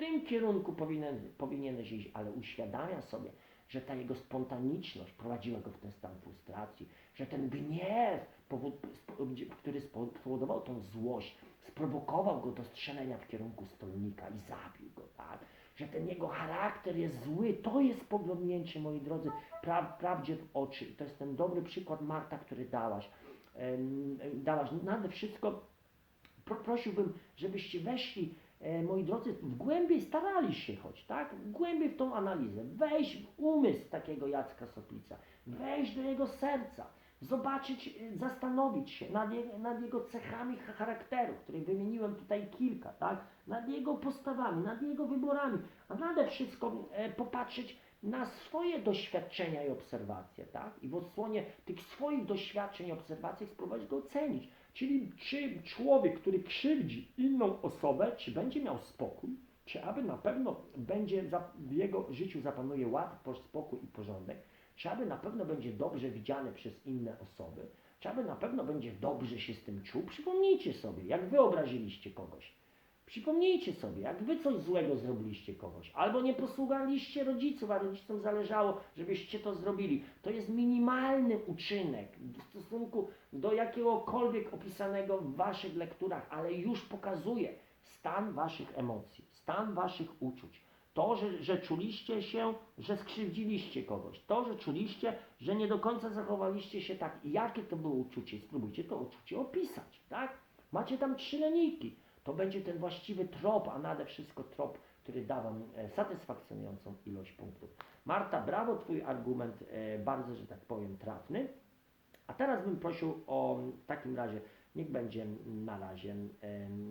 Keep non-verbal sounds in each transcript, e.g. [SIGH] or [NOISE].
tym kierunku powinien, powinieneś iść, ale uświadamia sobie, że ta jego spontaniczność prowadziła go w ten stan frustracji, że ten gniew, który spo- spowodował tą złość, sprowokował go do strzelenia w kierunku stolnika i zabił go, tak? Że ten jego charakter jest zły, to jest spoglądnięcie, moi drodzy, pra, prawdzie w oczy. I to jest ten dobry przykład Marta, który dałaś. Dałaś. Nade wszystko pro, prosiłbym, żebyście weszli, moi drodzy, głębiej starali się choć, tak? Głębiej w tą analizę, wejść w umysł takiego Jacka Soplica, wejść do jego serca, zobaczyć, e, zastanowić się nad, je, nad jego cechami ch- charakteru, których wymieniłem tutaj kilka, tak? Nad jego postawami, nad jego wyborami, a nade wszystko e, popatrzeć na swoje doświadczenia i obserwacje, tak? I w odsłonie tych swoich doświadczeń i obserwacji spróbować go ocenić. Czyli czy człowiek, który krzywdzi inną osobę, czy będzie miał spokój, czy aby na pewno będzie w jego życiu zapanuje ład, po- spokój i porządek, czy aby na pewno będzie dobrze widziany przez inne osoby, czy aby na pewno będzie dobrze się z tym czuł. Przypomnijcie sobie, jak wy obraziliście kogoś. Przypomnijcie sobie, jak wy coś złego zrobiliście kogoś, albo nie posłuchaliście rodziców, a rodzicom zależało, żebyście to zrobili. To jest minimalny uczynek w stosunku do jakiegokolwiek opisanego w waszych lekturach, ale już pokazuje stan waszych emocji, stan waszych uczuć. To, że, że czuliście się, że skrzywdziliście kogoś. To, że czuliście, że nie do końca zachowaliście się tak. Jakie to było uczucie? Spróbujcie to uczucie opisać, tak? Macie tam trzy linijki. To będzie ten właściwy trop, a nade wszystko trop, który da Wam e, satysfakcjonującą ilość punktów. Marta, brawo, Twój argument e, bardzo, że tak powiem, trafny. A teraz bym prosił o w takim razie, niech będzie na razie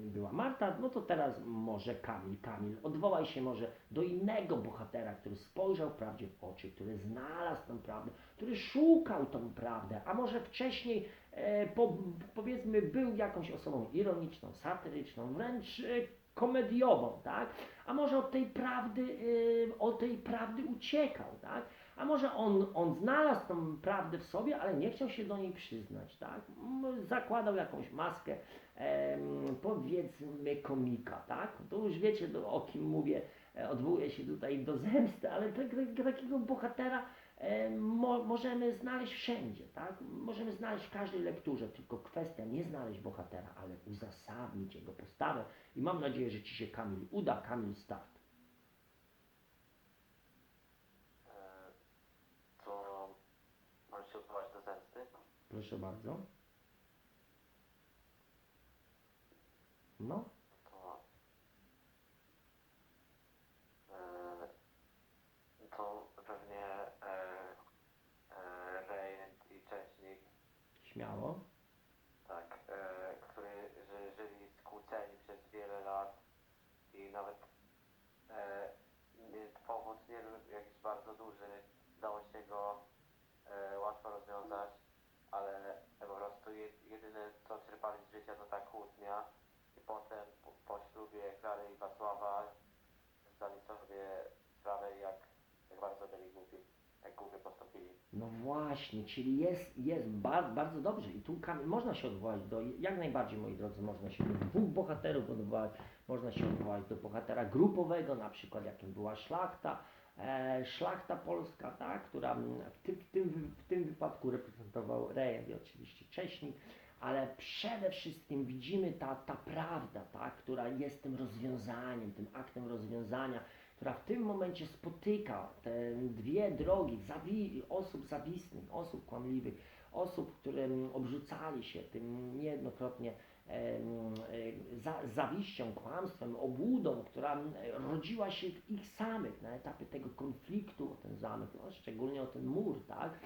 była Marta, no to teraz może Kamil. Kamil, odwołaj się może do innego bohatera, który spojrzał prawdzie w oczy, który znalazł tę prawdę, który szukał tą prawdę, a może wcześniej e, po, powiedzmy był jakąś osobą ironiczną, satyryczną, wręcz e, komediową, tak? A może od tej prawdy, e, od tej prawdy uciekał, tak? A może on, on znalazł tą prawdę w sobie, ale nie chciał się do niej przyznać, tak? Zakładał jakąś maskę, powiedzmy komika, tak? To już wiecie do, o kim mówię, e, odwołuję się tutaj do zemsty, ale tak, tak, takiego bohatera mo, możemy znaleźć wszędzie, tak? Możemy znaleźć w każdej lekturze, tylko kwestia nie znaleźć bohatera, ale uzasadnić jego postawę i mam nadzieję, że Ci się Kamil uda. Kamil, start. E, to możesz się odwołać do zemsty. Proszę bardzo. No, To, e, to pewnie e, e, Rejent i Czesznik, śmiało. tak, e, który, że żyli skłóceni przez wiele lat i nawet e, nie, powód nie był jakiś bardzo duży, dało się go e, łatwo rozwiązać, ale po prostu je, jedyne co czerpali z życia to ta kłótnia. I potem po, po ślubie Klary i Wacława zdali sobie sprawę jak, jak bardzo byli głupi, jak głupio postąpili. No właśnie, czyli jest, jest bar, bardzo dobrze. I tu można się odwołać do, jak najbardziej moi drodzy, można się do dwóch bohaterów odwołać, można się odwołać do bohatera grupowego, na przykład jakim była szlachta, szlachta polska, tak, która mm, w tym, w, tym, w tym wypadku reprezentował rejent i oczywiście Cześnik, ale przede wszystkim widzimy ta, ta prawda, tak, która jest tym rozwiązaniem, tym aktem rozwiązania, która w tym momencie spotyka te dwie drogi zawi- osób zawistnych, osób kłamliwych, osób, które obrzucali się tym niejednokrotnie e, za, zawiścią, kłamstwem, obłudą, która rodziła się w ich samych na etapie tego konfliktu o ten zamek, no, szczególnie o ten mur, tak?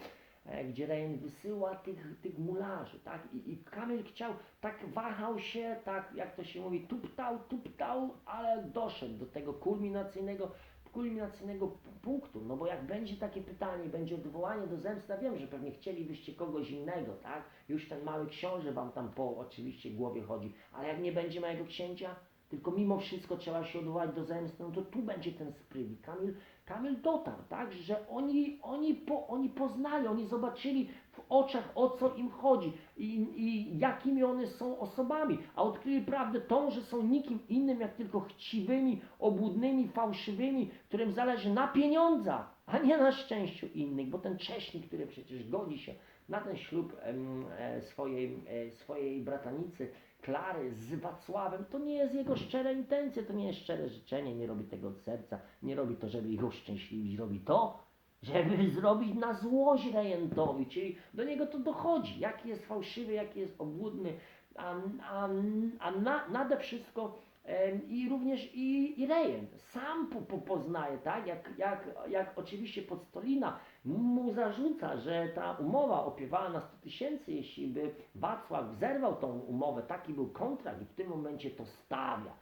e, gdzie Rejen wysyła tych, tych mularzy, tak? I, I Kamil chciał, tak wahał się, tak jak to się mówi, tuptał, tuptał, ale doszedł do tego kulminacyjnego, kulminacyjnego punktu, no bo jak będzie takie pytanie, będzie odwołanie do zemsty, ja wiem, że pewnie chcielibyście kogoś innego, tak? Już ten mały książę wam tam po oczywiście głowie chodzi, ale jak nie będzie małego księcia, tylko mimo wszystko trzeba się odwołać do zemsty, no to tu będzie ten spryt. I Kamil, Kamil dotarł, tak, że oni, oni, po, oni poznali, oni zobaczyli w oczach, o co im chodzi i, i jakimi one są osobami, a odkryli prawdę tą, że są nikim innym, jak tylko chciwymi, obłudnymi, fałszywymi, którym zależy na pieniądzach, a nie na szczęściu innych, bo ten Cześnik, który przecież godzi się na ten ślub em, e, swojej, e, swojej bratanicy Klary z Wacławem, to nie jest jego szczere intencje, to nie jest szczere życzenie, nie robi tego od serca, nie robi to, żeby ich uszczęśliwić, robi to, żeby [LAUGHS] zrobić na złość rejentowi, czyli do niego to dochodzi, jaki jest fałszywy, jaki jest obłudny, a, a, a na, nade wszystko em, i również i, i rejent sam po, po, poznaje, tak, jak, jak, jak oczywiście Podstolina mu zarzuca, że ta umowa opiewała na 100 tysięcy, jeśli by Wacław zerwał tą umowę, taki był kontrakt i w tym momencie to stawia.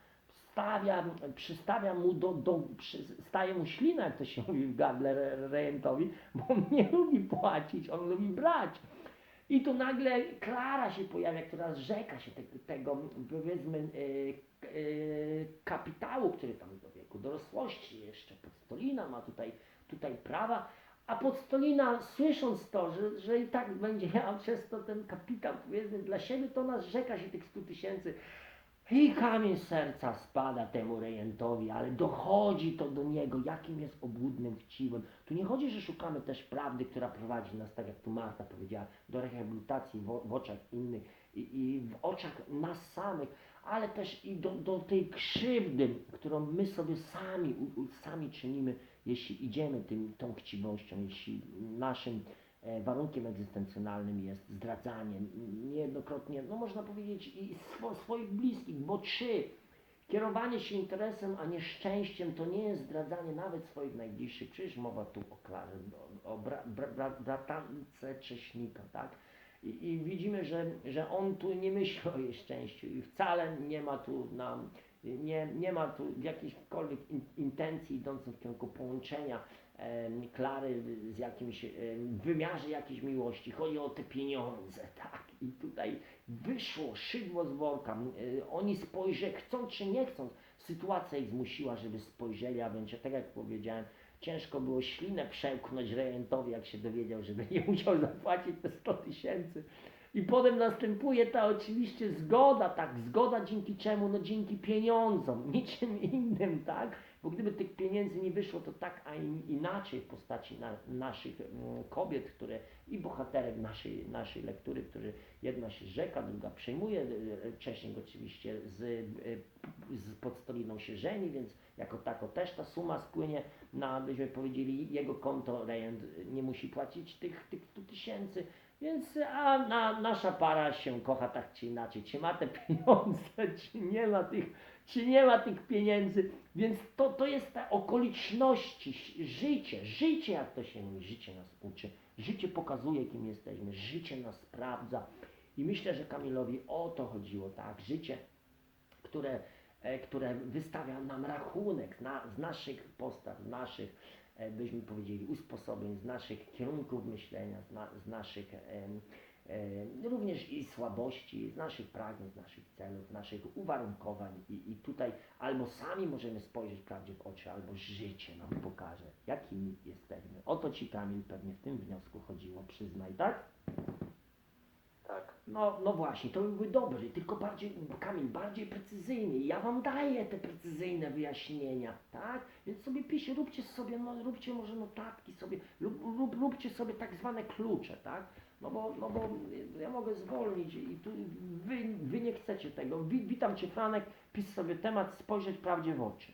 Stawia, przystawia mu do, do staje mu ślina, jak to się mówi w gardle re- rejentowi, bo on nie lubi płacić, on lubi brać. I tu nagle Klara się pojawia, która zrzeka się te, tego, powiedzmy, e, e, kapitału, który tam do wieku dorosłości jeszcze. Podstolina ma tutaj, tutaj prawa, a Podstolina słysząc to, że, że i tak będzie miała przez to ten kapitał, powiedzmy, dla siebie, to ona zrzeka się tych 100 tysięcy. I kamień serca spada temu rejentowi, ale dochodzi to do niego, jakim jest obłudnym, chciwym. Tu nie chodzi, że szukamy też prawdy, która prowadzi nas, tak jak tu Marta powiedziała, do rehabilitacji w, w oczach innych i, i w oczach nas samych, ale też i do, do tej krzywdy, którą my sobie sami, u, sami czynimy, jeśli idziemy tym, tą chciwością, jeśli naszym e, warunkiem egzystencjonalnym jest zdradzanie, niejednokrotnie, no można powiedzieć i swo, swoich bliskich, bo czy kierowanie się interesem, a nie szczęściem, to nie jest zdradzanie nawet swoich najbliższych, przecież mowa tu o Klarze, o, o bra, bra, bra, bratance Cześnika, tak? I, I widzimy, że, że on tu nie myśli o jej szczęściu i wcale nie ma tu nam, nie, nie ma tu jakichkolwiek in, intencji idących w kierunku połączenia em, Klary z jakimś w wymiarze jakiejś miłości. Chodzi o te pieniądze, [LAUGHS] tak? I tutaj wyszło szydło z worka. Y, Oni spojrzeli, chcąc czy nie chcąc, sytuacja ich zmusiła, żeby spojrzeli, a będzie tak jak powiedziałem, ciężko było ślinę przełknąć rejentowi, jak się dowiedział, żeby [LAUGHS] nie musiał zapłacić te 100 tysięcy. I potem następuje ta oczywiście zgoda, tak, zgoda dzięki czemu? No dzięki pieniądzom, [LAUGHS] niczym innym, tak? Bo gdyby tych pieniędzy nie wyszło, to tak, a in, inaczej w postaci na, naszych mm, kobiet, które i bohaterek naszej, naszej lektury, którzy jedna się rzeka, druga przejmuje, e, Czesiek oczywiście z, e, z podstoliną się żeni, więc jako tako też ta suma spłynie na, byśmy powiedzieli, jego konto, rejent nie musi płacić tych, tych 100 tysięcy, więc a na, nasza para się kocha tak czy inaczej, czy ma te [LAUGHS] pieniądze, czy nie ma tych, czy nie ma tych pieniędzy, więc to, to jest te okoliczności, życie, życie jak to się mówi, życie nas uczy, życie pokazuje kim jesteśmy, życie nas sprawdza. I myślę, że Kamilowi o to chodziło, tak, życie, które, które wystawia nam rachunek na, z naszych postaw, z naszych, e, byśmy powiedzieli, usposobień, z naszych kierunków myślenia, z, na, z naszych e, również i słabości, z naszych pragnień, z naszych celów, z naszych uwarunkowań i, i tutaj albo sami możemy spojrzeć prawdzie w oczy, albo życie nam pokaże, jakimi jesteśmy. O to Ci Kamil pewnie w tym wniosku chodziło, przyznaj, tak? Tak. No, no właśnie, to byłby dobry, tylko bardziej, Kamil, bardziej precyzyjnie. Ja wam daję te precyzyjne wyjaśnienia, tak? Więc sobie piszcie, róbcie sobie, no, róbcie może notatki sobie, lub, lub róbcie sobie tak zwane klucze, tak? No bo, no bo ja mogę zwolnić i tu wy, wy nie chcecie tego. Wi- Witam Cię Franek, pisz sobie temat, spojrzeć prawdzie w oczy.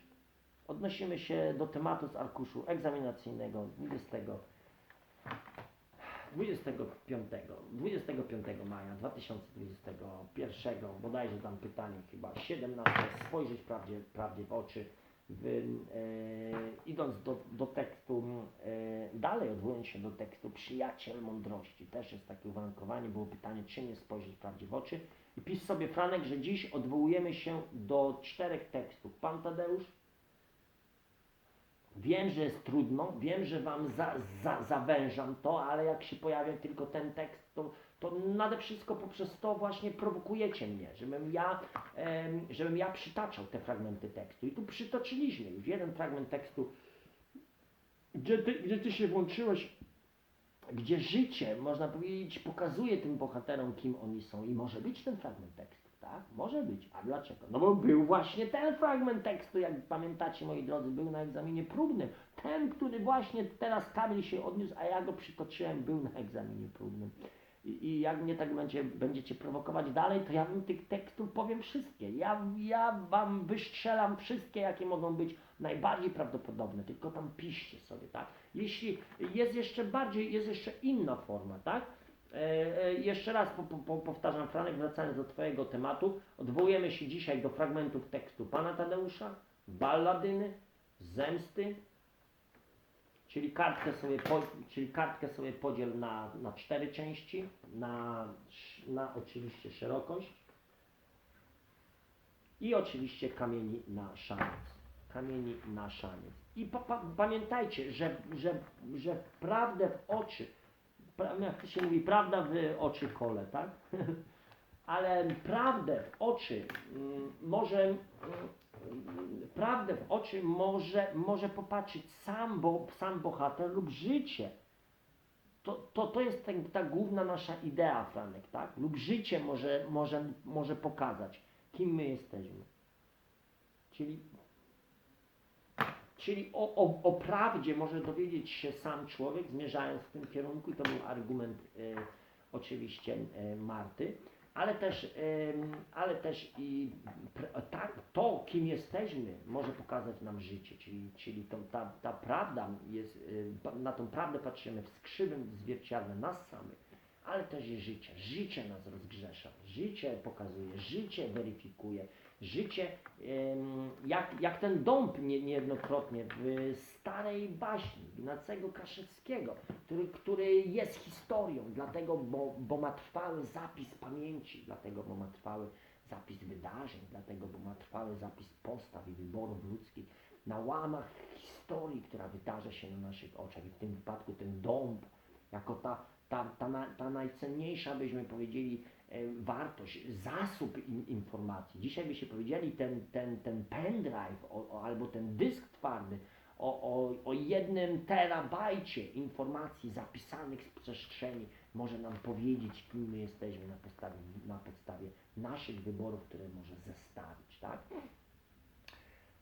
Odnosimy się do tematu z arkuszu egzaminacyjnego 20 25, 25 maja 2021, bodajże tam pytanie chyba 17, spojrzeć prawdzie, prawdzie w oczy, e, idąc do, do tekstu, e, dalej odwołując się do tekstu Przyjaciel Mądrości, też jest takie uwarunkowanie, było pytanie, czym jest spojrzeć prawdzie w oczy. I pisz sobie Franek, że dziś odwołujemy się do czterech tekstów. Pan Tadeusz? Wiem, że jest trudno, wiem, że Wam za, za, zawężam to, ale jak się pojawia tylko ten tekst, to, to nade wszystko poprzez to właśnie prowokujecie mnie, żebym ja, em, żebym ja przytaczał te fragmenty tekstu. I tu przytoczyliśmy już jeden fragment tekstu, gdzie ty, gdzie ty się włączyłeś, gdzie życie, można powiedzieć, pokazuje tym bohaterom, kim oni są. I może być ten fragment tekstu? Może być. A dlaczego? No bo był właśnie ten fragment tekstu, jak pamiętacie, moi drodzy, był na egzaminie próbnym. Ten, który właśnie teraz Kamil się odniósł, a ja go przytoczyłem, był na egzaminie próbnym. I, I jak mnie tak będzie, będziecie prowokować dalej, to ja wam tych tekstów powiem wszystkie. Ja, ja wam wystrzelam wszystkie, jakie mogą być najbardziej prawdopodobne, tylko tam piszcie sobie, tak? Jeśli jest jeszcze bardziej, jest jeszcze inna forma, tak? E, e, jeszcze raz po, po, po, powtarzam, Franek, wracając do Twojego tematu, odwołujemy się dzisiaj do fragmentów tekstu Pana Tadeusza, balladyny, zemsty, czyli kartkę sobie, po, czyli kartkę sobie podziel na, na cztery części, na, na oczywiście szerokość i oczywiście kamieni na szaniec. Kamieni na szaniec. I pa, pa, pamiętajcie, że, że, że prawdę w oczy, jak to się mówi, prawda w oczy kole, tak? [LAUGHS] Ale prawdę w oczy mm, może, mm, prawdę w oczy może, może popatrzeć sam, bo, sam bohater lub życie. To, to, to jest ten, ta główna nasza idea, Franek, tak? Lub życie może, może, może pokazać, kim my jesteśmy. Czyli, czyli o, o, o prawdzie może dowiedzieć się sam człowiek, zmierzając w tym kierunku, i to był argument e, oczywiście e, Marty, ale też, em, ale też i tak, to, kim jesteśmy, może pokazać nam życie, czyli, czyli tą, ta, ta prawda jest, y, na tą prawdę patrzymy w skrzywym zwierciadle nas samych, ale też i życie. Życie nas rozgrzesza, życie pokazuje, życie weryfikuje, życie, jak, jak ten dąb nie, niejednokrotnie w starej baśni Ignacego Kaszewskiego, który, który jest historią, dlatego, bo, bo ma trwały zapis pamięci, dlatego, bo ma trwały zapis wydarzeń, dlatego, bo ma trwały zapis postaw i wyborów ludzkich na łamach historii, która wydarza się na naszych oczach. I w tym wypadku ten dąb, jako ta, ta, ta, ta najcenniejsza, byśmy powiedzieli, e, wartość, zasób in, informacji. Dzisiaj by się powiedzieli ten, ten, ten pendrive o, o, albo ten dysk twardy o, o, o jednym terabajcie informacji zapisanych z przestrzeni może nam powiedzieć, kim my jesteśmy na podstawie, na podstawie naszych wyborów, które może zestawić, tak?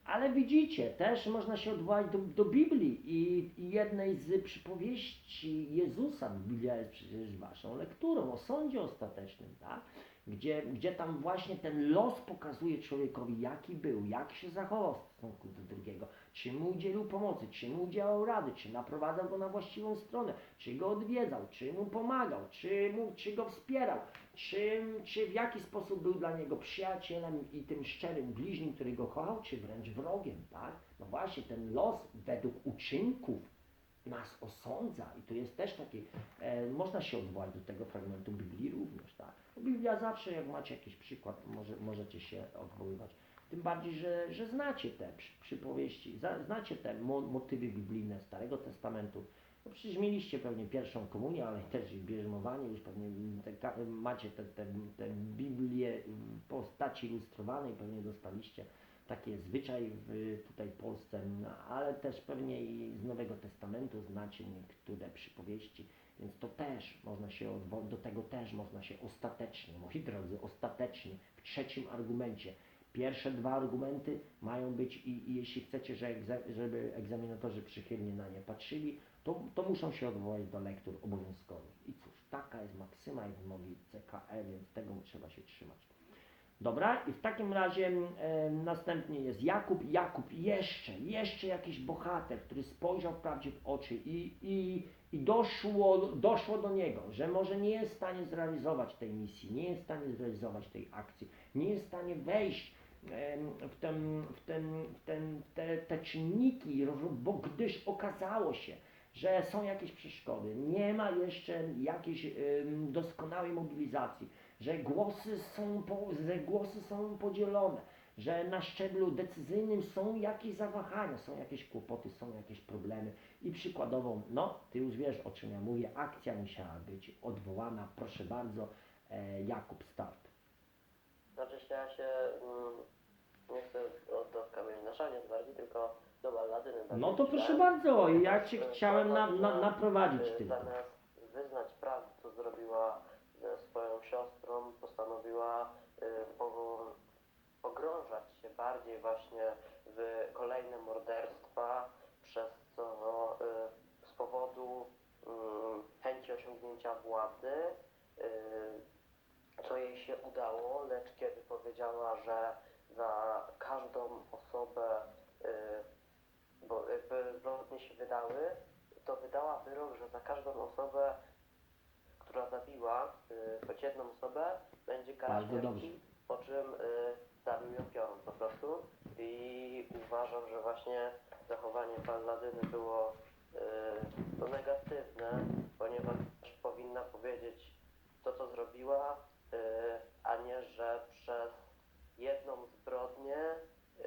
Ale widzicie, też można się odwołać do, do Biblii i jednej z przypowieści Jezusa. Biblia jest przecież waszą lekturą o sądzie ostatecznym, tak? Gdzie, gdzie tam właśnie ten los pokazuje człowiekowi, jaki był, jak się zachował w stosunku do drugiego, czy mu udzielił pomocy, czy mu udzielał rady, czy naprowadzał go na właściwą stronę, czy go odwiedzał, czy mu pomagał, czy, mu, czy go wspierał, czy, czy w jaki sposób był dla niego przyjacielem i tym szczerym bliźnim, który go kochał, czy wręcz wrogiem, tak? No właśnie, ten los według uczynków nas osądza i to jest też taki, e, można się odwołać do tego fragmentu Biblii również, tak? Biblia zawsze, jak macie jakiś przykład, może, możecie się odwoływać. Tym bardziej, że, że znacie te przy, przypowieści, za, znacie te mo, motywy biblijne Starego Testamentu. No przecież mieliście pewnie pierwszą komunię, ale też i bierzmowanie, już pewnie te, macie te, te, te Biblię w postaci ilustrowanej, pewnie dostaliście taki zwyczaj w tutaj Polsce, no, ale też pewnie i z Nowego Testamentu znacie niektóre przypowieści, więc to też można się do tego też można się ostatecznie, moi drodzy, ostatecznie w trzecim argumencie. Pierwsze dwa argumenty mają być i, i jeśli chcecie, że egza, żeby egzaminatorzy przychylnie na nie patrzyli, to, to muszą się odwołać do lektur obowiązkowych. I cóż, taka jest maksyma i wymogi CKE, więc tego trzeba się trzymać. Dobra, i w takim razie e, następnie jest Jakub. Jakub jeszcze, jeszcze jakiś bohater, który spojrzał wprawdzie w oczy i, i, i doszło, doszło do niego, że może nie jest w stanie zrealizować tej misji, nie jest w stanie zrealizować tej akcji, nie jest w stanie wejść w, ten, w, ten, w ten, te, te czynniki, bo gdyż okazało się, że są jakieś przeszkody, nie ma jeszcze jakiejś doskonałej mobilizacji, że głosy są, po, że głosy są podzielone, że na szczeblu decyzyjnym są jakieś zawahania, są jakieś kłopoty, są jakieś problemy. I przykładowo, no, ty już wiesz o czym ja mówię, akcja musiała być odwołana, proszę bardzo, e, Jakub Start. Znaczy ja się mm, nie chcę o to kamień bardziej, tylko do balladyny. No to proszę chciałem. bardzo, ja cię E, chciałem na, na, naprowadzić e, tylko. Zamiast wyznać prawdę, co zrobiła siostrą, postanowiła po, pogrążać się bardziej właśnie w kolejne morderstwa, przez co e, z powodu mm, chęci osiągnięcia władzy e, co jej się udało, lecz kiedy powiedziała, że za każdą osobę, y, bo zbrodnie się wydały, to wydała wyrok, że za każdą osobę, która zabiła y, choć jedną osobę, będzie kara Bardzo śmierci, po czym y, zabił ją piorun po prostu. I uważam, że właśnie zachowanie Palladyny było y, to negatywne, ponieważ powinna powiedzieć to, co zrobiła, y, a nie, że przez jedną zbrodnię y,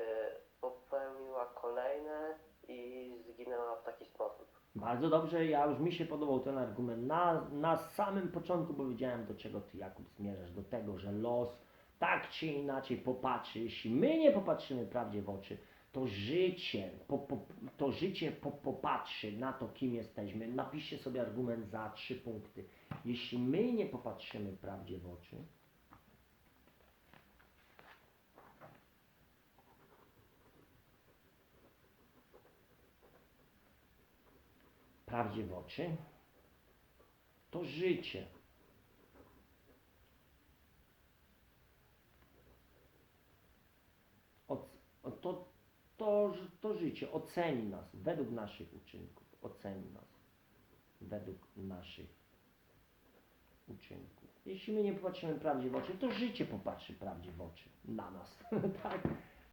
popełniła kolejne i zginęła w taki sposób. Bardzo dobrze, ja już mi się podobał ten argument na, na samym początku, bo wiedziałem do czego ty Jakub zmierzasz, do tego, że los tak czy inaczej popatrzy, jeśli my nie popatrzymy prawdzie w oczy, to życie, po, po, to życie po, popatrzy na to, kim jesteśmy. Napiszcie sobie argument za trzy punkty. Jeśli my nie popatrzymy prawdzie w oczy, prawdzie w oczy, to życie. To, to, to życie oceni nas według naszych uczynków, oceni nas według naszych uczynków. Jeśli my nie popatrzymy prawdzie w oczy, to życie popatrzy prawdzie w oczy na nas. [LAUGHS] tak?